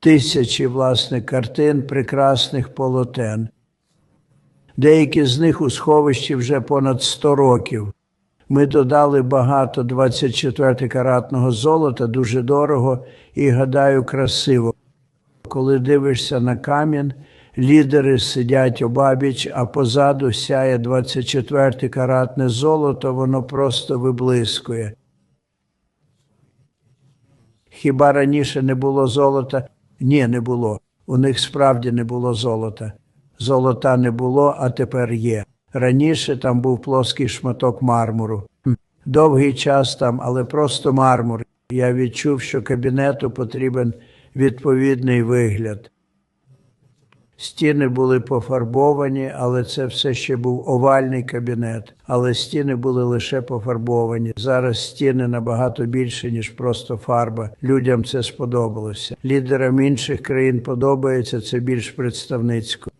тисячі власне картин, прекрасних полотен. Деякі з них у сховищі вже понад 100 років. Ми додали багато 24-каратного золота, дуже дорого і, гадаю, красиво. Коли дивишся на камінь, лідери сидять обабіч, а позаду сяє 24-каратне золото, воно просто виблискує. Хіба раніше не було золота? Ні, не було. У них справді не було золота. Золота не було, а тепер є. Раніше там був плоский шматок мармуру. Довгий час там, але просто мармур. Я відчув, що кабінету потрібен відповідний вигляд. Стіни були пофарбовані, але це все ще був овальний кабінет. Але стіни були лише пофарбовані. Зараз стіни набагато більше, ніж просто фарба. Людям це сподобалося. Лідерам інших країн подобається це більш представницько.